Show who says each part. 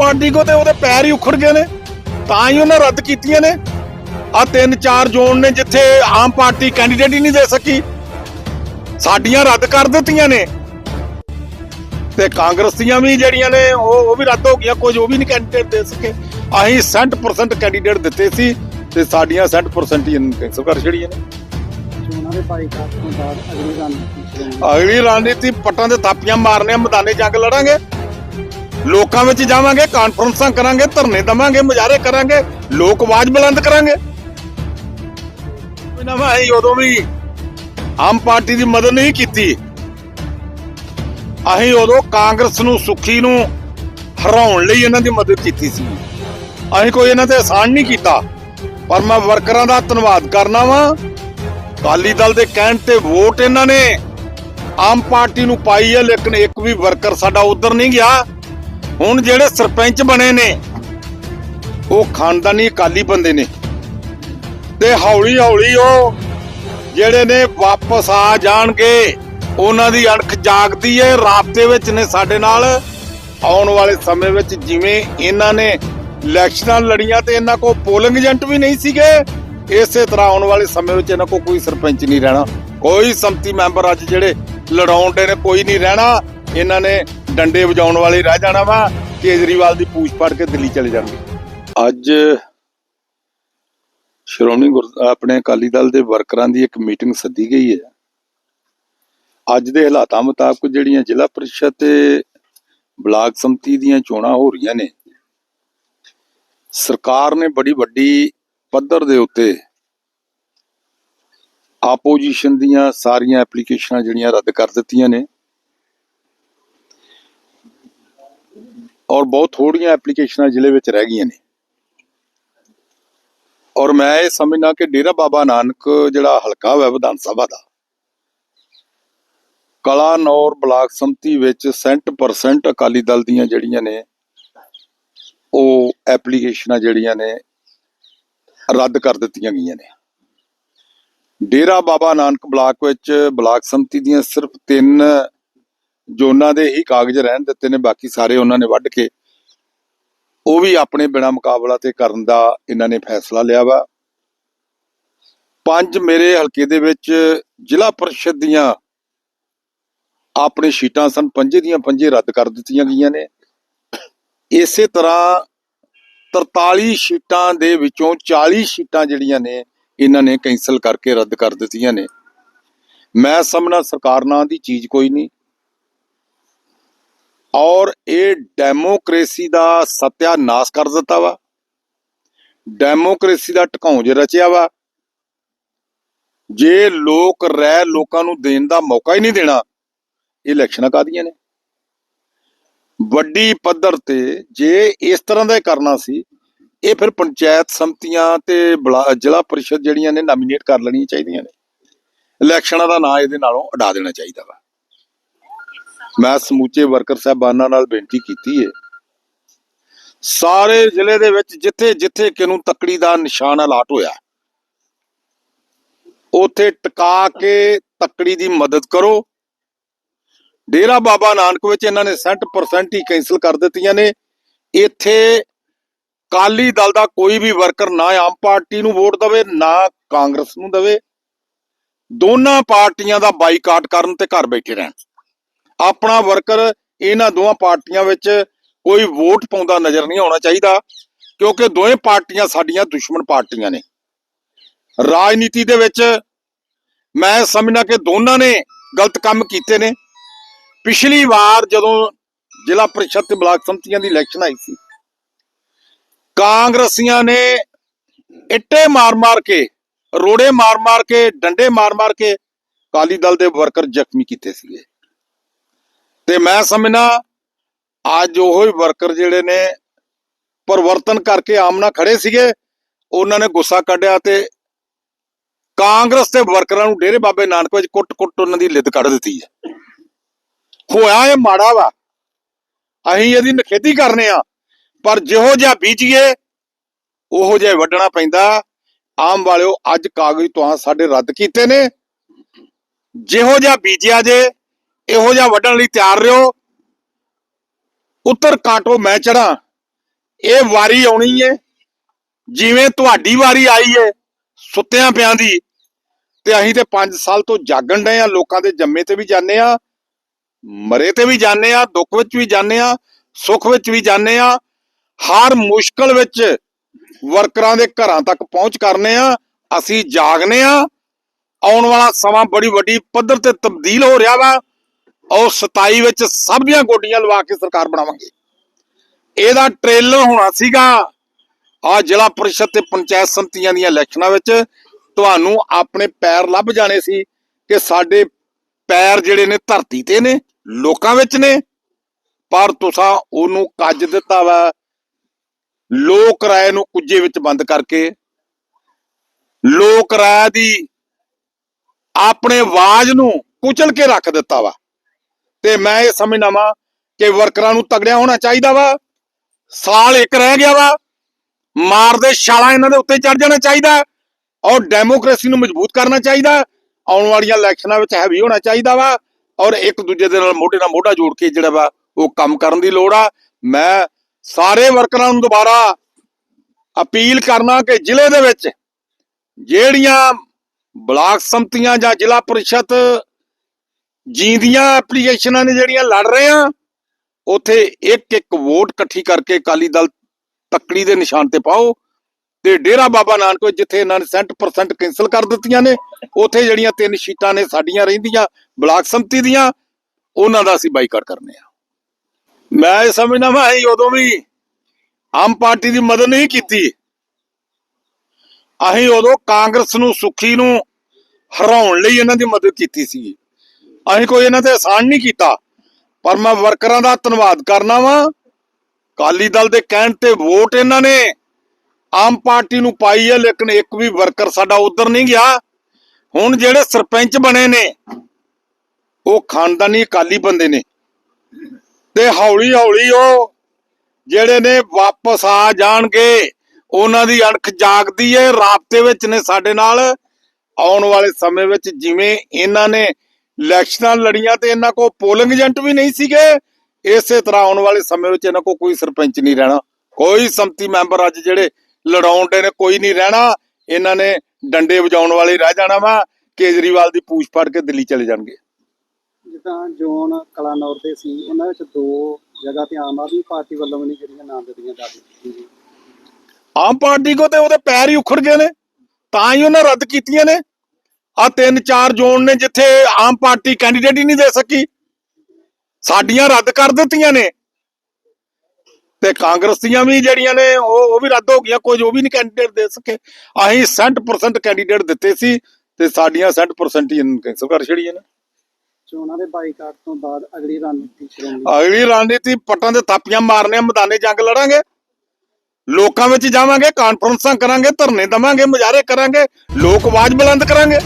Speaker 1: Party ਕੋ ਤੇ ਉਹਦੇ ਪੈਰ ਹੀ ਉਖੜ ਗਏ ਨੇ। ਤਾਂ ਹੀ ਉਹਨਾਂ ਰੱਦ ਕੀਤੀਆਂ ਨੇ। ਆ ਤਿੰਨ ਚਾਰ ਜ਼ੋਨ ਨੇ ਜਿੱਥੇ ਆਮ ਪਾਰਟੀ ਕੈਂਡੀਡੇਟ ਹੀ ਨਹੀਂ ਦੇ ਸਕੀ। ਸਾਡੀਆਂ ਰੱਦ ਕਰ ਦਿੱਤੀਆਂ ਨੇ। ਤੇ ਕਾਂਗਰਸ ਦੀਆਂ ਵੀ ਜਿਹੜੀਆਂ ਨੇ ਉਹ ਉਹ ਵੀ ਰੱਦ ਹੋ ਗਈਆਂ। ਕੁਝ ਉਹ ਵੀ ਨਹੀਂ ਕੈਂਡੀਡੇਟ ਦੇ ਸਕੇ। ਅਸੀਂ 60% ਕੈਂਡੀਡੇਟ ਦਿੱਤੇ ਸੀ ਤੇ ਸਾਡੀਆਂ 60% ਹੀ ਕੈਂਸਲ ਕਰ ਛੜੀਆਂ ਨੇ।
Speaker 2: ਤੋਂ ਅਗਲੀ ਰਣਨੀਤੀ
Speaker 1: ਅਗਲੀ ਰਣਨੀਤੀ ਪੱਟਾਂ ਦੇ ਥਾਪੀਆਂ ਮਾਰਨੇ ਆ ਮੈਦਾਨੇ ਜੰਗ ਲੜਾਂਗੇ। ਲੋਕਾਂ ਵਿੱਚ ਜਾਵਾਂਗੇ ਕਾਨਫਰੰਸਾਂ ਕਰਾਂਗੇ, ਧਰਨੇ ਦਵਾਂਗੇ, ਮੁਜ਼ਾਹਰੇ ਕਰਾਂਗੇ, ਲੋਕ ਆਵਾਜ਼ ਬੁਲੰਦ ਕਰਾਂਗੇ। ਇਹਨਾਂ ਮੈਂ ਅਸੀਂ ਉਦੋਂ ਵੀ ਆਮ ਪਾਰਟੀ ਦੀ ਮਦਦ ਨਹੀਂ ਕੀਤੀ। ਅਸੀਂ ਉਦੋਂ ਕਾਂਗਰਸ ਨੂੰ, ਸੁਖੀ ਨੂੰ ਹਰਾਉਣ ਲਈ ਇਹਨਾਂ ਦੀ ਮਦਦ ਕੀਤੀ ਸੀ। ਅਸੀਂ ਕੋਈ ਇਹਨਾਂ ਤੇ ਆਸਾਨ ਨਹੀਂ ਕੀਤਾ। ਪਰ ਮੈਂ ਵਰਕਰਾਂ ਦਾ ਧੰਨਵਾਦ ਕਰਨਾ ਵਾਂ। ਅਕਾਲੀ ਦਲ ਦੇ ਕਹਿਣ ਤੇ ਵੋਟ ਇਹਨਾਂ ਨੇ ਆਮ ਪਾਰਟੀ ਨੂੰ ਪਾਈ ਹੈ, ਲੇਕਿਨ ਇੱਕ ਵੀ ਵਰਕਰ ਸਾਡਾ ਉਧਰ ਨਹੀਂ ਗਿਆ। ਹੁਣ ਜਿਹੜੇ ਸਰਪੰਚ ਬਣੇ ਨੇ, ਉਹ ਖਾਨਦਾਨੀ ਅਕਾਲੀ ਬੰਦੇ ਨੇ। ਤੇ ਹੌਲੀ ਹੌਲੀ ਉਹ ਜਿਹੜੇ ਨੇ ਵਾਪਸ ਆ ਜਾਣਗੇ, ਉਹਨਾਂ ਦੀ ਅਣਖ ਜਾਗਦੀ ਹੈ ਰਾਬਤੇ ਵਿੱਚ ਨੇ ਸਾਡੇ ਨਾਲ। ਆਉਣ ਵਾਲੇ ਸਮੇਂ ਵਿੱਚ ਜਿਵੇਂ ਇਹਨਾਂ ਨੇ ਇਲੈਕਸ਼ਨਾਂ ਲੜੀਆਂ ਤੇ ਇਹਨਾਂ ਕੋਲ ਪੋਲਿੰਗ ਏਜੰਟ ਵੀ ਨਹੀਂ ਸੀਗੇ, ਇਸੇ ਤਰ੍ਹਾਂ ਆਉਣ ਵਾਲੇ ਸਮੇਂ ਵਿੱਚ ਇਹਨਾਂ ਕੋਲ ਕੋਈ ਸਰਪੰਚ ਨਹੀਂ ਰਹਿਣਾ। ਕੋਈ ਸੰਮਤੀ ਮੈਂਬਰ ਅੱਜ ਜਿਹੜੇ ਲੜਾਉਣ ਦੇ ਨੇ, ਕੋਈ ਨਹੀਂ ਰਹਿਣਾ। ਇਹਨਾਂ ਨੇ ਡੰਡੇ ਵਜਾਉਣ ਵਾਲੇ ਰਹਿ ਜਾਣਾ ਵਾ, ਕੇਜਰੀਵਾਲ ਦੀ ਪੂਛ ਫੜ ਕੇ ਦਿੱਲੀ ਚਲੇ ਜਾਣਗੇ। ਅੱਜ ਸ਼੍ਰੋਮਣੀ ਆਪਣੇ ਅਕਾਲੀ ਦਲ ਦੇ ਵਰਕਰਾਂ ਦੀ ਇੱਕ ਮੀਟਿੰਗ ਸੱਦੀ ਗਈ ਹੈ। ਅੱਜ ਦੇ ਹਾਲਾਤਾਂ ਮੁਤਾਬਕ ਜਿਹੜੀਆਂ ਜ਼ਿਲ੍ਹਾ ਪਰਿਸ਼ਦ ਤੇ ਬਲਾਕ ਸੰਮਤੀ ਦੀਆਂ ਚੋਣਾਂ ਹੋ ਰਹੀਆਂ ਨੇ, ਸਰਕਾਰ ਨੇ ਬੜੀ ਵੱਡੀ ਪੱਧਰ ਦੇ ਉੱਤੇ ਆਪੋਜੀਸ਼ਨ ਦੀਆਂ ਸਾਰੀਆਂ ਐਪਲੀਕੇਸ਼ਨਾਂ ਜਿਹੜੀਆਂ ਰੱਦ ਕਰ ਦਿੱਤੀਆਂ ਨੇ। ਔਰ ਬਹੁਤ ਥੋੜੀਆਂ ਐਪਲੀਕੇਸ਼ਨਾਂ ਜ਼ਿਲ੍ਹੇ ਵਿੱਚ ਰਹਿ ਗਈਆਂ ਨੇ। ਔਰ ਮੈਂ ਇਹ ਸਮਝਣਾ ਕਿ ਡੇਰਾ ਬਾਬਾ ਨਾਨਕ ਜਿਹੜਾ ਹਲਕਾ ਹੋਇਆ ਵਿਧਾਨ ਸਭਾ ਦਾ ਕਲਾਨੌਰ ਬਲਾਕ ਸੰਮਤੀ ਵਿੱਚ 60% ਅਕਾਲੀ ਦਲ ਦੀਆਂ ਜਿਹੜੀਆਂ ਨੇ, ਉਹ ਐਪਲੀਕੇਸ਼ਨਾਂ ਜਿਹੜੀਆਂ ਨੇ ਰੱਦ ਕਰ ਦਿੱਤੀਆਂ ਗਈਆਂ ਨੇ। ਡੇਰਾ ਬਾਬਾ ਨਾਨਕ ਬਲਾਕ ਵਿੱਚ ਬਲਾਕ ਸੰਮਤੀ ਦੀਆਂ ਸਿਰਫ ਤਿੰਨ ਜ਼ੋਨਾਂ ਦੇ ਹੀ ਕਾਗਜ਼ ਰਹਿਣ ਦਿੱਤੇ ਨੇ, ਬਾਕੀ ਸਾਰੇ ਉਹਨਾਂ ਨੇ ਵੱਢ ਕੇ ਉਹ ਵੀ ਆਪਣੇ ਬਿਨਾ ਮੁਕਾਬਲਾ ਤੇ ਕਰਨ ਦਾ ਇਹਨਾਂ ਨੇ ਫੈਸਲਾ ਲਿਆ ਵਾ। ਪੰਜ ਮੇਰੇ ਹਲਕੇ ਦੇ ਵਿੱਚ ਜ਼ਿਲ੍ਹਾ ਪਰਿਸ਼ਦ ਦੀਆਂ ਆਪਣੇ ਸ਼ੀਟਾਂ ਸਨ, ਪੰਜੇ ਦੀਆਂ ਪੰਜੇ ਰੱਦ ਕਰ ਦਿੱਤੀਆਂ ਗਈਆਂ ਨੇ। ਇਸੇ ਤਰ੍ਹਾਂ 43 ਸ਼ੀਟਾਂ ਦੇ ਵਿੱਚੋਂ 40 ਸ਼ੀਟਾਂ ਜਿਹੜੀਆਂ ਨੇ, ਇਹਨਾਂ ਨੇ ਕੈਂਸਲ ਕਰਕੇ ਰੱਦ ਕਰ ਦਿੱਤੀਆਂ ਨੇ। ਮੈਂ ਸਮਝਣਾ ਸਰਕਾਰ ਨਾਂ ਦੀ ਚੀਜ਼ ਕੋਈ ਨਹੀਂ। ਔਰ ਇਹ ਡੈਮੋਕ੍ਰੇਸੀ ਦਾ ਸਤਿਆਨਾਸ਼ ਕਰ ਦਿੱਤਾ ਵਾ। ਡੈਮੋਕ੍ਰੇਸੀ ਦਾ ਢਕਾਉਂ ਰਚਿਆ ਵਾ, ਜੇ ਲੋਕ ਰਹਿ ਲੋਕਾਂ ਨੂੰ ਦੇਣ ਦਾ ਮੌਕਾ ਹੀ ਨਹੀਂ ਦੇਣਾ, ਇਹ ਇਲੈਕਸ਼ਨਾਂ ਕਾਦੀਆਂ ਨੇ? ਵੱਡੀ ਪੱਧਰ ਤੇ ਜੇ ਇਸ ਤਰ੍ਹਾਂ ਦਾ ਕਰਨਾ ਸੀ, ਇਹ ਫਿਰ ਪੰਚਾਇਤ ਸੰਮਤੀਆਂ ਤੇ ਬਲਾ- ਜ਼ਿਲ੍ਹਾ ਪਰਿਸ਼ਦ ਜਿਹੜੀਆਂ ਨੇ ਨਾਮੀਨੇਟ ਕਰ ਲੈਣੀਆਂ ਚਾਹੀਦੀਆਂ ਨੇ। ਇਲੈਕਸ਼ਨਾਂ ਦਾ ਨਾਂ ਇਹਦੇ ਨਾਲੋਂ ਉਡਾ ਦੇਣਾ ਚਾਹੀਦਾ ਵਾ। ਮੈਂ ਸਮੂਚੇ ਵਰਕਰ ਸਾਹਿਬਾਨਾਂ ਨਾਲ ਬੇਨਤੀ ਕੀਤੀ ਹੈ ਸਾਰੇ ਜ਼ਿਲ੍ਹੇ ਦੇ ਵਿੱਚ ਜਿੱਥੇ ਜਿੱਥੇ ਕਿਨੂੰ ਤਕੜੀ ਦਾ ਨਿਸ਼ਾਨ ਅਲਾਟ ਹੋਇਆ, ਉਥੇ ਟਿਕਾ ਕੇ ਤਕੜੀ ਦੀ ਮਦਦ ਕਰੋ। ਡੇਰਾ ਬਾਬਾ ਨਾਨਕ ਵਿੱਚ ਇਹਨਾਂ ਨੇ 60% ਹੀ ਕੈਨਸਲ ਕਰ ਦਿੱਤੀਆਂ ਨੇ। ਇੱਥੇ ਕਾਲੀ ਦਲ ਦਾ ਕੋਈ ਵੀ ਵਰਕਰ ਨਾ ਆਮ ਪਾਰਟੀ ਨੂੰ ਵੋਟ ਦੇਵੇ, ਨਾ ਕਾਂਗਰਸ ਨੂੰ ਦੇਵੇ। ਦੋਨਾਂ ਪਾਰਟੀਆਂ ਦਾ ਬਾਈਕਾਟ ਕਰਨ ਤੇ ਘਰ ਬੈਠੇ ਰਹਿਣ। ਆਪਣਾ ਵਰਕਰ ਇਹਨਾਂ ਦੋਵਾਂ ਪਾਰਟੀਆਂ ਵਿੱਚ ਕੋਈ ਵੋਟ ਪਾਉਂਦਾ ਨਜ਼ਰ ਨਹੀਂ ਆਉਣਾ ਚਾਹੀਦਾ, ਕਿਉਂਕਿ ਦੋਵੇਂ ਪਾਰਟੀਆਂ ਸਾਡੀਆਂ ਦੁਸ਼ਮਣ ਪਾਰਟੀਆਂ ਨੇ। ਰਾਜਨੀਤੀ ਦੇ ਵਿੱਚ ਮੈਂ ਸਮਝਣਾ ਕਿ ਦੋਨਾਂ ਨੇ ਗਲਤ ਕੰਮ ਕੀਤੇ ਨੇ। ਪਿਛਲੀ ਵਾਰ ਜਦੋਂ ਜ਼ਿਲ੍ਹਾ ਪ੍ਰੀਸ਼ਦ ਤੇ ਬਲਾਕ ਸੰਮਤੀਆਂ ਦੀ ਇਲੈਕਸ਼ਨ ਆਈ ਸੀ, ਕਾਂਗਰਸੀਆਂ ਨੇ ਇੱਟੇ ਮਾਰ-ਮਾਰ ਕੇ, ਰੋੜੇ ਮਾਰ-ਮਾਰ ਕੇ, ਡੰਡੇ ਮਾਰ-ਮਾਰ ਕੇ ਕਾਲੀ ਦਲ ਦੇ ਵਰਕਰ ਜ਼ਖਮੀ ਕੀਤੇ ਸੀਗੇ। ਤੇ ਮੈਂ ਸਮਝਣਾ ਅੱਜ ਉਹ ਹੀ ਵਰਕਰ ਜਿਹੜੇ ਨੇ ਪਰਿਵਰਤਨ ਕਰਕੇ ਆਮਨਾ ਖੜੇ ਸੀਗੇ, ਉਹਨਾਂ ਨੇ ਗੁੱਸਾ ਕੱਢਿਆ ਤੇ ਕਾਂਗਰਸ ਦੇ ਵਰਕਰਾਂ ਨੂੰ ਡੇਰੇ ਬਾਬੇ ਨਾਨਕ ਵਿੱਚ ਕੁੱਟ-ਕੁੱਟ ਉਹਨਾਂ ਦੀ ਲਿੱਦ ਕੱਢ ਦਿੱਤੀ ਹੈ। ਹੋਇਆ ਇਹ ਮਾੜਾ ਵਾ। ਅਸੀਂ ਇਹਦੀ ਨਖੇਦੀ ਕਰਨੇ ਆ, ਪਰ ਜਿਹੋ ਜਿਹਾ ਬੀਜੀਏ, ਉਹੋ ਜਿਹਾ ਵੱਢਣਾ ਪੈਂਦਾ। ਆਮ ਵਾਲਿਓ, ਅੱਜ ਕਾਗਜ਼ ਤੋਂ ਸਾਡੇ ਰੱਦ ਕੀਤੇ ਨੇ। ਜਿਹੋ ਜਿਹਾ ਬੀਜਿਆ ਜੇ ਇਹੋ ਜਿਹਾ ਵੱਢਣ ਲਈ ਤਿਆਰ ਰਹੋ ਉੱਤਰ ਕਾਟੋ ਮੈਂ ਚੜਾਂ ਇਹ ਵਾਰੀ ਆਉਣੀ ਏ। ਜਿਵੇਂ ਤੁਹਾਡੀ ਵਾਰੀ ਆਈ ਏ, ਸੁੱਤਿਆਂ ਪਿਆਂ ਦੀ। ਤੇ ਅਸੀਂ ਤੇ 5 ਸਾਲ ਤੋਂ ਜਾਗਣ ਡਏ ਆ, ਲੋਕਾਂ ਦੇ ਜੰਮੇ ਤੇ ਵੀ ਜਾਂਦੇ ਆ, ਮਰੇ ਤੇ ਵੀ ਜਾਂਦੇ ਆ, ਦੁੱਖ ਵਿੱਚ ਵੀ ਜਾਂਦੇ ਆ, ਸੁੱਖ ਵਿੱਚ ਵੀ ਜਾਂਦੇ ਆ। ਹਰ ਮੁਸ਼ਕਲ ਵਿੱਚ ਵਰਕਰਾਂ ਦੇ ਘਰਾਂ ਤੱਕ ਪਹੁੰਚ ਕਰਨੇ ਆ, ਅਸੀਂ ਜਾਗਨੇ ਆ। ਆਉਣ ਵਾਲਾ ਸਮਾਂ ਬੜੀ ਵੱਡੀ ਪੱਧਰ ਤੇ ਤਬਦੀਲ ਹੋ ਰਿਹਾ ਵਾ। ਔਰ 27 ਵਿੱਚ ਸਭ ਦੀਆਂ ਗੋਡੀਆਂ ਲਵਾ ਕੇ ਸਰਕਾਰ ਬਣਾਵਾਂਗੇ। ਇਹਦਾ ਟ੍ਰੇਲਰ ਹੋਣਾ ਸੀਗਾ ਆ ਜ਼ਿਲ੍ਹਾ ਪਰਿਸ਼ਦ ਤੇ ਪੰਚਾਇਤ ਸੰਮਤੀਆਂ ਦੀਆਂ ਇਲੈਕਸ਼ਨਾਂ ਵਿੱਚ। ਤੁਹਾਨੂੰ ਆਪਣੇ ਪੈਰ ਲੱਭ ਜਾਣੇ ਸੀ ਕਿ ਸਾਡੇ ਪੈਰ ਜਿਹੜੇ ਨੇ ਧਰਤੀ ਤੇ ਨੇ, ਲੋਕਾਂ ਵਿੱਚ ਨੇ। ਪਰ ਤੁਸੀਂ ਉਹਨੂੰ ਕੱਜ ਦਿੱਤਾ ਵਾ। ਲੋਕ ਰਾਏ ਨੂੰ ਕੁੱਜੇ ਵਿੱਚ ਬੰਦ ਕਰਕੇ। ਲੋਕ ਰਾਏ ਦੀ ਆਪਣੇ ਆਵਾਜ਼ ਨੂੰ ਕੁਚਲ ਕੇ ਰੱਖ ਦਿੱਤਾ ਵਾ। ਤੇ ਮੈਂ ਇਹ ਸਮਝਦਾ ਵਾਂ ਕਿ ਵਰਕਰਾਂ ਨੂੰ ਤਗੜਿਆ ਹੋਣਾ ਚਾਹੀਦਾ ਵਾ। ਸਾਲ ਇੱਕ ਰਹਿ ਗਿਆ ਵਾ। ਮਾਰਦੇ ਛਾਲਾਂ ਇਹਨਾਂ ਦੇ ਉੱਤੇ ਚੜ ਜਾਣਾ ਚਾਹੀਦਾ। ਔਰ ਡੈਮੋਕ੍ਰੇਸੀ ਨੂੰ ਮਜ਼ਬੂਤ ਕਰਨਾ ਚਾਹੀਦਾ। ਆਉਣ ਵਾਲੀਆਂ ਇਲੈਕਸ਼ਨਾਂ ਵਿੱਚ ਹੈਵੀ ਹੋਣਾ ਚਾਹੀਦਾ ਵਾ। ਔਰ ਇੱਕ ਦੂਜੇ ਦੇ ਨਾਲ ਮੋਢੇ ਨਾਲ ਮੋਢਾ ਜੋੜ ਕੇ ਜਿਹੜਾ ਵਾ, ਉਹ ਕੰਮ ਕਰਨ ਦੀ ਲੋੜ ਆ। ਮੈਂ ਸਾਰੇ ਵਰਕਰਾਂ ਨੂੰ ਦੁਬਾਰਾ ਅਪੀਲ ਕਰਨਾ ਕਿ ਜ਼ਿਲ੍ਹੇ ਦੇ ਵਿੱਚ ਜਿਹੜੀਆਂ ਬਲਾਕ ਸੰਮਤੀਆਂ ਜਾਂ ਜ਼ਿਲ੍ਹਾ ਪਰਿਸ਼ਦ ਜੀਂਦੀਆਂ ਐਪਲੀਕੇਸ਼ਨਾਂ ਨੇ ਜਿਹੜੀਆਂ ਲੜ ਰਹੇ ਆ, ਉਥੇ ਇੱਕ ਇੱਕ ਵੋਟ ਇਕੱਠੀ ਕਰਕੇ ਅਕਾਲੀ ਦਲ ਤੱਕੜੀ ਦੇ ਨਿਸ਼ਾਨ ਤੇ ਪਾਓ ਤੇ ਡੇਰਾ ਬਾਬਾ ਨਾਨਕ ਜਿੱਥੇ ਇਹਨਾਂ ਨੇ 60% ਕੈਨਸਲ ਕਰ ਦਿੱਤੀਆਂ ਨੇ, ਉਥੇ ਜਿਹੜੀਆਂ ਤਿੰਨ ਸ਼ੀਟਾਂ ਨੇ ਸਾਡੀਆਂ ਰਹਿੰਦੀਆਂ, ਬਲਾਕ ਸੰਮਤੀ ਦੀਆਂ, ਉਹਨਾਂ ਦਾ ਅਸੀਂ ਬਾਈਕਾਟ ਕਰਨੇ ਆ। ਮੈਂ ਇਹ ਸਮਝਦਾ ਮੈਂ ਅਸੀਂ ਉਦੋਂ ਵੀ ਆਮ ਪਾਰਟੀ ਦੀ ਮਦਦ ਨਹੀਂ ਕੀਤੀ। ਅਸੀਂ ਉਦੋਂ ਕਾਂਗਰਸ ਨੂੰ, ਸੁਖੀ ਨੂੰ ਹਰਾਉਣ ਲਈ ਇਹਨਾਂ ਦੀ ਮਦਦ ਕੀਤੀ ਸੀ। ਅਸੀਂ ਕੋਈ ਇਹਨਾਂ ਤੇ ਆਸਾਨ ਨਹੀਂ ਕੀਤਾ, ਪਰ ਮੈਂ ਵਰਕਰਾਂ ਦਾ ਧੰਨਵਾਦ ਕਰਨਾ ਵਾਂ। ਕਾਲੀ ਦਲ ਦੇ ਕਹਿਣ ਤੇ ਵੋਟ ਇਹਨਾਂ ਨੇ, ਆਮ ਪਾਰਟੀ ਨੂੰ ਪਾਈ ਹੈ ਲੇਕਿਨ ਇੱਕ ਵੀ ਵਰਕਰ ਸਾਡਾ ਉਧਰ ਨਹੀਂ ਗਿਆ। ਹੁਣ ਜਿਹੜੇ ਸਰਪੰਚ ਬਣੇ ਨੇ, ਉਹ ਖਾਨਦਾਨੀ ਅਕਾਲੀ ਬੰਦੇ ਨੇ। ਤੇ ਹੌਲੀ ਹੌਲੀ ਉਹ ਜਿਹੜੇ ਨੇ ਵਾਪਸ ਆ ਜਾਣਗੇ, ਉਹਨਾਂ ਦੀ ਅਣਖ ਜਾਗਦੀ ਏ, ਰਾਬਤੇ ਵਿੱਚ ਨੇ ਸਾਡੇ ਨਾਲ। ਆਉਣ ਵਾਲੇ ਸਮੇਂ ਵਿੱਚ ਜਿਵੇਂ ਇਹਨਾਂ ਨੇ ਇਲੈਕਸ਼ਨਾਂ ਲੜੀਆਂ ਤੇ ਇਹਨਾਂ ਕੋਲ ਪੋਲਿੰਗ ਏਜੰਟ ਵੀ ਨਹੀਂ ਸੀਗੇ। ਇਸੇ ਤਰ੍ਹਾਂ ਆਉਣ ਵਾਲੇ ਸਮੇਂ ਵਿੱਚ ਇਹਨਾਂ ਕੋਲ ਕੋਈ ਸਰਪੰਚ ਨਹੀਂ ਰਹਿਣਾ। ਕੋਈ ਸੰਮਤੀ ਮੈਂਬਰ ਅੱਜ ਜਿਹੜੇ ਲੜਾਉਣ ਦੇ ਨੇ ਕੋਈ ਨਹੀਂ ਰਹਿਣਾ। ਇਹਨਾਂ ਨੇ ਡੰਡੇ ਵਜਾਉਣ ਵਾਲੇ ਰਹਿ ਜਾਣਾ ਵਾ। ਕੇਜਰੀਵਾਲ ਦੀ ਪੂਛ ਫੜ ਕੇ ਦਿੱਲੀ ਚਲੇ ਜਾਣਗੇ।
Speaker 2: ਜਿੱਦਾਂ ਜੋਨ ਕਲਾਨੌਰ ਦੇ ਸੀ ਉਹਨਾਂ ਵਿੱਚ ਦੋ ਜਗ੍ਹਾ ਤੇ ਆਮ ਆਦਮੀ ਪਾਰਟੀ ਵੱਲੋਂ ਵੀ ਨਹੀਂ ਜਿਹੜੀਆਂ ਨਾਮ ਦਿੱਤੀਆਂ ਜਾ ਰਹੀਆਂ
Speaker 1: ਆਮ ਪਾਰਟੀ ਕੋ ਤੇ ਉਹਦੇ ਪੈਰ ਹੀ ਉਖੜ ਗਏ ਨੇ। ਤਾਂ ਹੀ ਉਹਨਾਂ ਰੱਦ ਕੀਤੀਆਂ ਨੇ। ਆ ਤਿੰਨ ਚਾਰ ਜ਼ੋਨ ਨੇ ਜਿੱਥੇ ਆਮ ਪਾਰਟੀ ਕੈਂਡੀਡੇਟ ਹੀ ਨਹੀਂ ਦੇ ਸਕੀ। ਸਾਡੀਆਂ ਰੱਦ ਕਰ ਦਿੱਤੀਆਂ ਨੇ। ਤੇ ਕਾਂਗਰਸ ਦੀਆਂ ਵੀ ਜਿਹੜੀਆਂ ਨੇ ਉਹ ਉਹ ਵੀ ਰੱਦ ਹੋ ਗਈਆਂ। ਕੁਝ ਉਹ ਵੀ ਨਹੀਂ ਕੈਂਡੀਡੇਟ ਦੇ ਸਕੇ। ਅਸੀਂ 60% ਕੈਂਡੀਡੇਟ ਦਿੱਤੇ ਸੀ ਤੇ ਸਾਡੀਆਂ 60% ਹੀ ਕੈਂਸਲ ਕਰ ਛੜੀਆਂ ਨੇ।
Speaker 2: ਚੋਣਾਂ ਦੇ ਬਾਈਕਾਟ ਤੋਂ ਬਾਅਦ ਅਗਲੀ ਰਣਨੀਤੀ
Speaker 1: ਅਗਲੀ ਰਣਨੀਤੀ ਪੱਟਾਂ ਦੇ ਥਾਪੀਆਂ ਮਾਰਨੇ ਮੈਦਾਨੇ ਜੰਗ ਲੜਾਂਗੇ। ਲੋਕਾਂ ਵਿੱਚ ਜਾਵਾਂਗੇ ਕਾਨਫਰੰਸਾਂ ਕਰਾਂਗੇ ਧਰਨੇ ਦਵਾਂਗੇ ਮੁਜ਼ਾਹਰੇ ਕਰਾਂਗੇ ਲੋਕ ਆਵਾਜ਼ ਬੁਲੰਦ ਕਰਾਂਗੇ।